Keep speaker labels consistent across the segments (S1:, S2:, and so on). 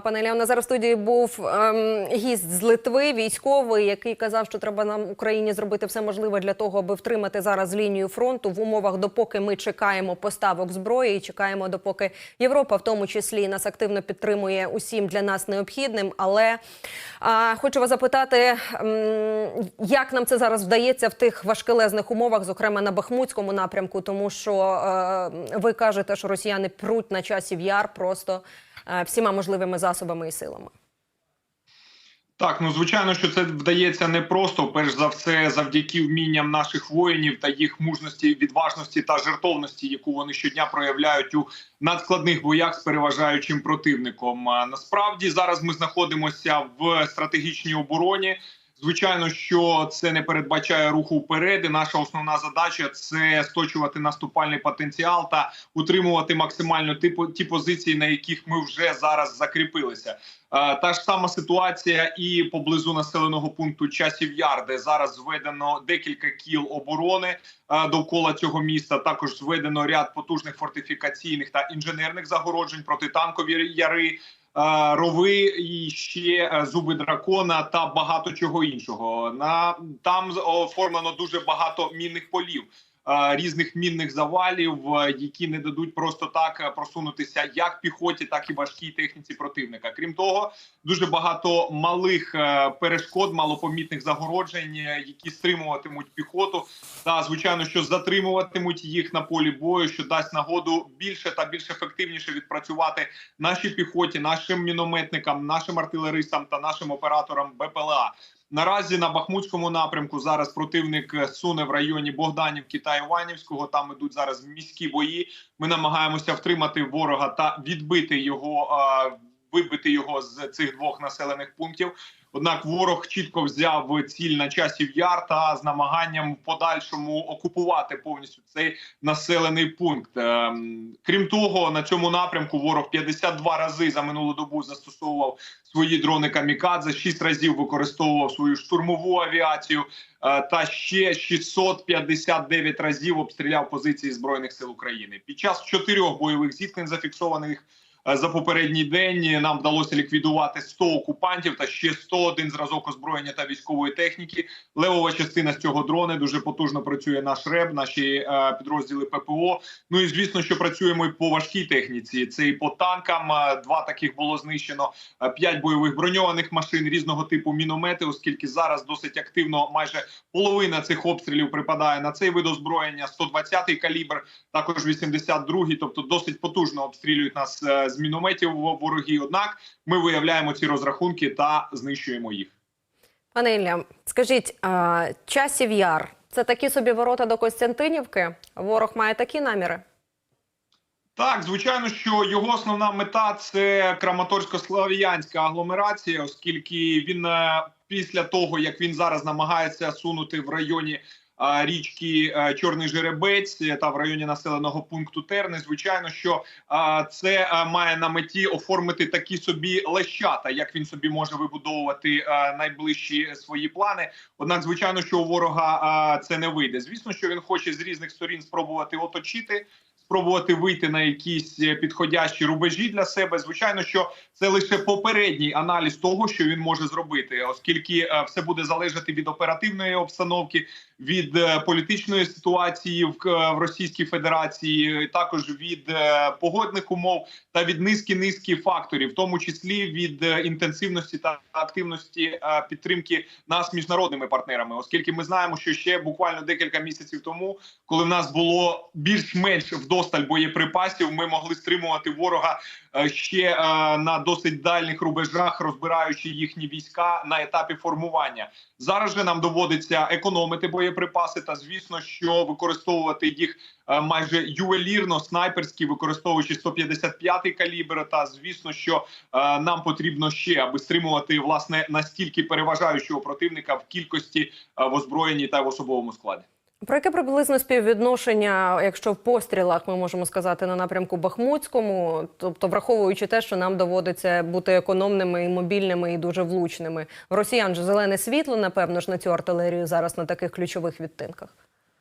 S1: Пане Леоне, зараз в студії був ем, гість з Литви, військовий, який казав, що треба нам Україні зробити все можливе для того, аби втримати зараз лінію фронту в умовах, допоки ми чекаємо поставок зброї і чекаємо, допоки Європа, в тому числі, нас активно підтримує усім для нас необхідним. Але а, хочу вас запитати, ем, як нам це зараз вдається в тих важкелезних умовах, зокрема на Бахмутському напрямку, тому що е, ви кажете, що росіяни пруть на часів яр просто е, всіма можливими засобами і силами.
S2: Так, ну звичайно, що це вдається не просто, перш за все, завдяки вмінням наших воїнів та їх мужності, відважності та жертовності, яку вони щодня проявляють у надскладних боях з переважаючим противником. Насправді зараз ми знаходимося в стратегічній обороні. Звичайно, що це не передбачає руху вперед. і Наша основна задача це сточувати наступальний потенціал та утримувати максимально ті, позиції, на яких ми вже зараз закріпилися. Е, Та ж сама ситуація і поблизу населеного пункту часів яр, де зараз зведено декілька кіл оборони е, довкола цього міста. Також зведено ряд потужних фортифікаційних та інженерних загороджень, протитанкові яри. Е, Рови і ще е, зуби дракона та багато чого іншого. На там оформлено дуже багато мінних полів. Е, Різних мінних завалів, е, які не дадуть просто так е, просунутися як піхоті, так і важкій техніці противника. Крім того, дуже багато малих перешкод, малопомітних загороджень, які стримуватимуть піхоту, та звичайно, що затримуватимуть їх на полі бою, що дасть нагоду більше та більш ефективніше відпрацювати нашій піхоті, нашим мінометникам, нашим артилеристам та нашим операторам БПЛА. Наразі на Бахмутському напрямку зараз противник е, суне в районі Богданівки та Іванівського. Там ідуть зараз міські бої. Ми намагаємося втримати ворога та відбити його, вибити його з цих двох населених пунктів. Однак ворог чітко взяв ціль на часів яр та з намаганням в подальшому окупувати повністю цей населений пункт. Ем, Крім того, на цьому напрямку ворог 52 рази за минулу добу застосовував свої дрони камікадзе, 6 разів використовував свою штурмову авіацію е, та ще 659 разів обстріляв позиції збройних сил України. Під час чотирьох бойових зіткнень зафіксованих за попередній день нам вдалося ліквідувати 100 окупантів та ще 101 зразок озброєння та військової техніки. Левова частина з цього дрони дуже потужно працює наш РЕБ, наші е, підрозділи ППО. Ну і звісно, що працюємо і по важкій техніці. Це і по танкам. е, Два таких було знищено. е, П'ять бойових броньованих машин різного типу міномети, оскільки зараз досить активно майже половина цих обстрілів припадає на цей вид озброєння. 120-й калібр, також 82-й, тобто досить потужно обстрілюють нас е, з мінометів вороги. Однак ми виявляємо ці розрахунки та знищуємо їх.
S1: Пане Ілля, скажіть, а, часів яр це такі собі ворота до Костянтинівки? Ворог має такі наміри?
S2: Так, звичайно, що його основна мета це Краматорсько-Слов'янська агломерація, оскільки він е, після того як він зараз намагається сунути в районі річки е, Чорний Жеребець та в районі населеного пункту Терни, звичайно, що е, це е, має на меті оформити такі собі лещата, як він собі може вибудовувати е, найближчі свої плани. Однак, звичайно, що у ворога е, це не вийде. Звісно, що він хоче з різних сторін спробувати оточити спробувати вийти на якісь е, підходящі рубежі для себе. Звичайно, що це лише попередній аналіз того, що він може зробити, оскільки е, все буде залежати від оперативної обстановки, від е, політичної ситуації в, Російській Федерації, також від погодних умов та від низки низки факторів, в тому числі від інтенсивності та активності підтримки нас міжнародними партнерами, оскільки ми знаємо, що ще буквально декілька місяців тому, коли в нас було більш-менш вдосталь боєприпасів, ми могли стримувати ворога е, ще е, на досить дальніх рубежах, розбираючи їхні війська на етапі формування. Зараз же нам доводиться економити боєприпаси, та звісно, що використовувати їх е, майже ювелірно, снайперські, використовуючи 155-й калібр. Та звісно, що нам потрібно ще аби стримувати власне настільки переважаючого противника в кількості в озброєнні та в особовому складі.
S1: Про яке приблизно співвідношення, якщо в пострілах ми можемо сказати на напрямку Бахмутському, тобто враховуючи те, що нам доводиться бути економними і мобільними і дуже влучними, росіян же зелене світло, напевно ж на цю артилерію зараз на таких ключових відтинках.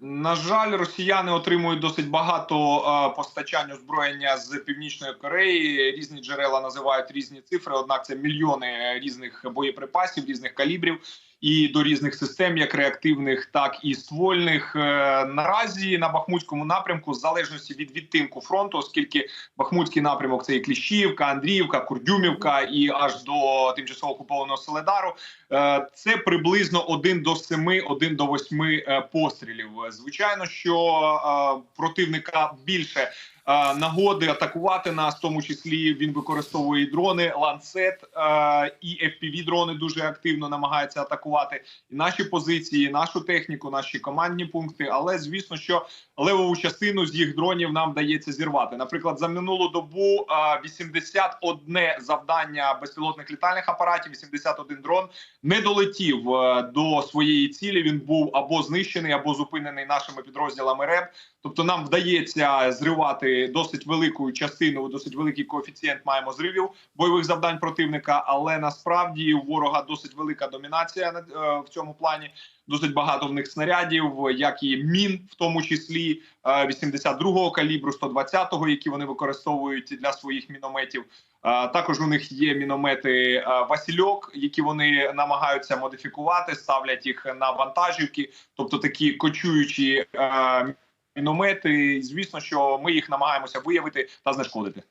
S2: На жаль, росіяни отримують досить багато е, постачань озброєння з північної Кореї. Різні джерела називають різні цифри. Однак це мільйони е, різних боєприпасів, різних калібрів і до різних систем, як реактивних, так і ствольних. Е, наразі на Бахмутському напрямку, в залежності від відтинку фронту, оскільки Бахмутський напрямок це і Кліщівка, Андріївка, Курдюмівка і аж до тимчасово окупованого Селедару. Е, Це приблизно 1 до 7, 1 до 8 е, пострілів. Звичайно, що противника більше нагоди атакувати нас, в тому числі він використовує дрони, ланцет е, і fpv дрони дуже активно намагаються атакувати і наші позиції, і нашу техніку, наші командні пункти. Але звісно, що левову частину з їх дронів нам вдається зірвати. Наприклад, за минулу добу е, 81 завдання безпілотних літальних апаратів, 81 дрон не долетів е, до своєї цілі. Він був або знищений, або зупинений нашими підрозділами РЕБ. Тобто нам вдається зривати досить велику частину, досить великий коефіцієнт маємо зривів бойових завдань противника. Але насправді у ворога досить велика домінація е, в цьому плані. Досить багато в них снарядів, як і мін, в тому числі е, 82-го калібру, 120-го, які вони використовують для своїх мінометів. Е, Також у них є міномети е, Васильок, які вони намагаються модифікувати, ставлять їх на вантажівки, тобто такі кочуючі е, міномети. І, Звісно, що ми їх намагаємося виявити та знешкодити.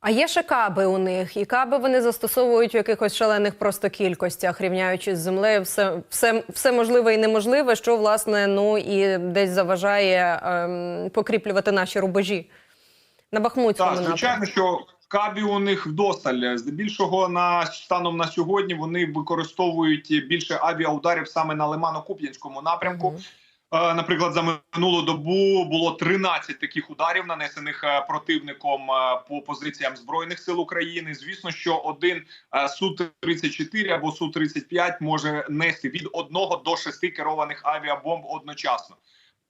S1: А є ще каби у них, і каби вони застосовують в якихось шалених просто кількостях, рівняючи з землею все, все, все можливе і неможливе, що власне ну і десь заважає ем, покріплювати наші рубежі на Бахмутському
S2: Так,
S1: напрямку.
S2: звичайно, що кабі у них вдосталь. Здебільшого на станом на сьогодні вони використовують більше авіаударів саме на Лимано-Куп'янському напрямку.
S1: Мгм.
S2: Е, Наприклад, за минулу добу було 13 таких ударів, нанесених е, противником е, по позиціям збройних сил України. Звісно, що один су 34 або су 35 може нести від одного до шести керованих авіабомб одночасно.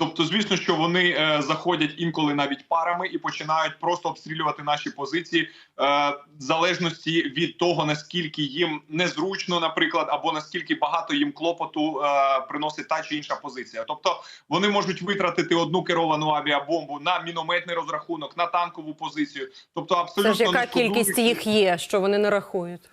S2: Тобто, звісно, що вони е, заходять інколи навіть парами і починають просто обстрілювати наші позиції, е, в залежності від того наскільки їм незручно, наприклад, або наскільки багато їм клопоту е, приносить та чи інша позиція. Тобто вони можуть витратити одну керовану авіабомбу на мінометний розрахунок, на танкову позицію. Тобто, абсолютно
S1: Це ж яка кількість їх є, що вони не рахують?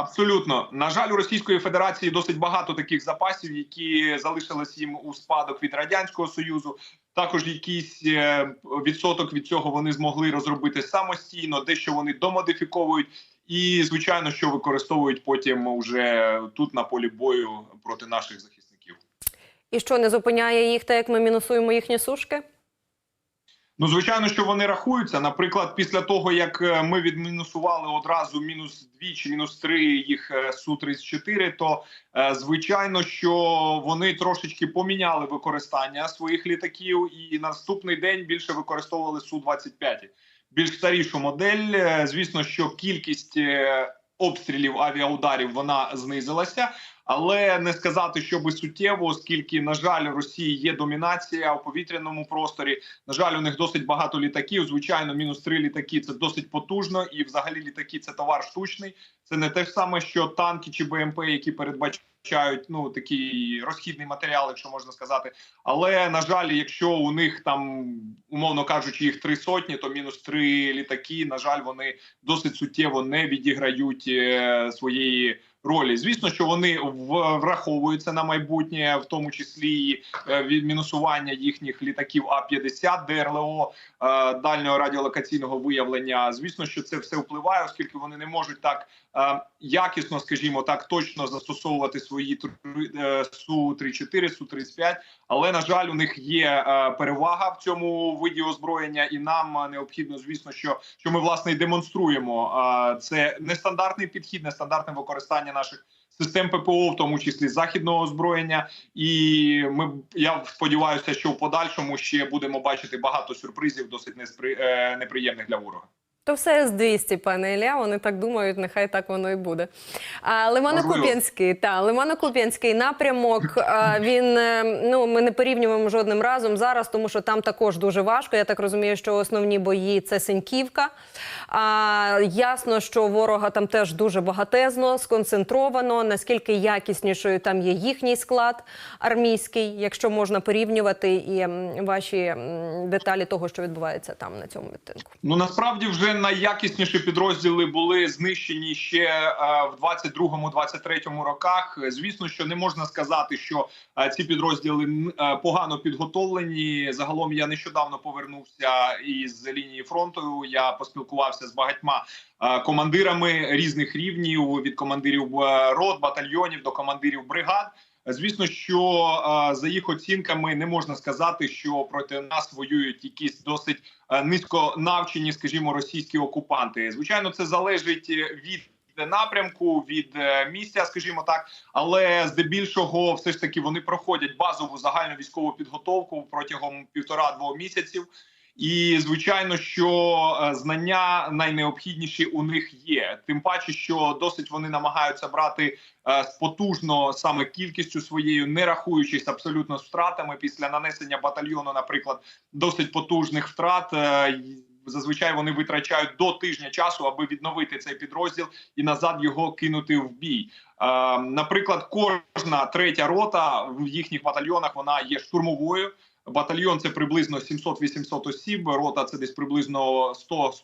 S2: Абсолютно на жаль, у Російської Федерації досить багато таких запасів, які залишились їм у спадок від радянського союзу. Також якийсь е, відсоток від цього вони змогли розробити самостійно, дещо вони домодифіковують, і звичайно, що використовують потім уже тут на полі бою проти наших захисників.
S1: І що не зупиняє їх, так як ми мінусуємо їхні сушки?
S2: Ну, звичайно, що вони рахуються. Наприклад, після того як е, ми відмінусували одразу мінус 2 чи мінус 3 їх е, су 34 то е, звичайно, що вони трошечки поміняли використання своїх літаків, і наступний день більше використовували су 25 більш старішу модель. Звісно, що кількість обстрілів авіаударів вона знизилася. Але не сказати, що би суттєво, оскільки на жаль, Росії є домінація у повітряному просторі. На жаль, у них досить багато літаків. Звичайно, мінус три літаки це досить потужно, і взагалі літаки це товар штучний. Це не те ж саме, що танки чи БМП, які передбачають ну такий розхідний матеріал, якщо можна сказати. Але на жаль, якщо у них там умовно кажучи, їх три сотні, то мінус три літаки. На жаль, вони досить суттєво не відіграють е, своєї. Ролі, звісно, що вони враховуються на майбутнє, в тому числі і е, від мінусування їхніх літаків А 50 ДРЛО дальнього радіолокаційного виявлення. Звісно, що це все впливає, оскільки вони не можуть так е, якісно, скажімо так, точно застосовувати свої су 34 су 35 але на жаль, у них є е, перевага в цьому виді озброєння, і нам необхідно, звісно, що, що ми власне і демонструємо. Це нестандартний підхід, нестандартне використання наших. Систем ППО, в тому числі західного озброєння, і ми я сподіваюся, що в подальшому ще будемо бачити багато сюрпризів, досить неспри, е, неприємних для ворога.
S1: То все з 200, пане Ілля. Вони так думають, нехай так воно і буде. А Лимано-Куп'янський, та Лимано-Куп'янський напрямок. Він е, ну ми не порівнюємо жодним разом зараз, тому що там також дуже важко. Я так розумію, що основні бої це Синьківка. А ясно, що ворога там теж дуже багатезно, сконцентровано. Наскільки якіснішою там є їхній склад армійський, якщо можна порівнювати і ваші деталі того, що відбувається там на цьому відтинку.
S2: Ну насправді вже найякісніші підрозділи були знищені ще е, в 22-23 роках. Звісно, що не можна сказати, що е, ці підрозділи е, погано підготовлені. Загалом я нещодавно повернувся із лінії фронту. Я поспілкувався з багатьма командирами різних рівнів від командирів рот, батальйонів до командирів бригад. Звісно, що е, за їх оцінками не можна сказати, що проти нас воюють якісь досить е, низько навчені, скажімо, російські окупанти. Звичайно, це залежить від напрямку, від е, місця, скажімо так, але здебільшого, все ж таки, вони проходять базову загальну військову підготовку протягом півтора-двох місяців. І звичайно, що е, знання найнеобхідніші у них є. Тим паче, що досить вони намагаються брати е, потужно саме кількістю своєю, не рахуючись абсолютно з втратами після нанесення батальйону, наприклад, досить потужних втрат. е, Зазвичай вони витрачають до тижня часу, аби відновити цей підрозділ і назад його кинути в бій. Наприклад, кожна третя рота в їхніх батальйонах вона є штурмовою. Батальйон це приблизно 700-800 осіб. Рота це десь приблизно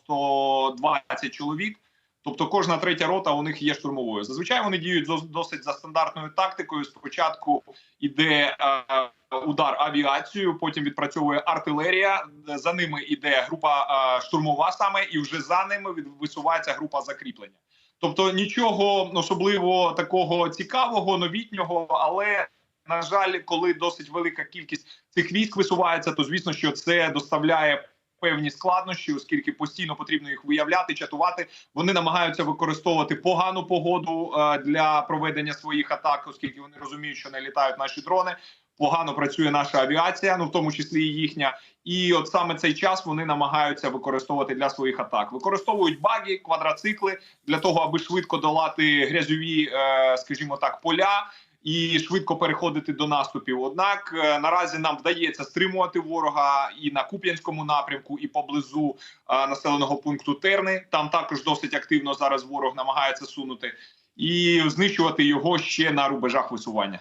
S2: 100-120 чоловік. Тобто кожна третя рота у них є штурмовою. Зазвичай вони діють досить за стандартною тактикою. Спочатку йде е, удар авіацією, потім відпрацьовує артилерія. За ними йде група е, штурмова саме, і вже за ними висувається група закріплення. Тобто нічого особливо такого цікавого, новітнього, але на жаль, коли досить велика кількість цих військ висувається, то звісно, що це доставляє певні складнощі, оскільки постійно потрібно їх виявляти, чатувати. Вони намагаються використовувати погану погоду е, для проведення своїх атак, оскільки вони розуміють, що не літають наші дрони. Погано працює наша авіація, ну в тому числі і їхня. І от саме цей час вони намагаються використовувати для своїх атак. Використовують баги, квадроцикли для того, аби швидко долати грязьові, е, скажімо так, поля і швидко переходити до наступів. Однак е, наразі нам вдається стримувати ворога і на Куп'янському напрямку, і поблизу е, населеного пункту Терни. Там також досить активно зараз ворог намагається сунути і знищувати його ще на рубежах висування.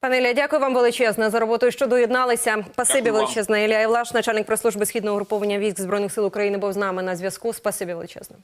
S1: Пане Ілля, дякую вам величезне за роботу, що доєдналися. Спасибі величезне. Ілля Євлаш, начальник прес-служби східного груповання військ збройних сил України, був з нами на зв'язку. Спасибі величезне.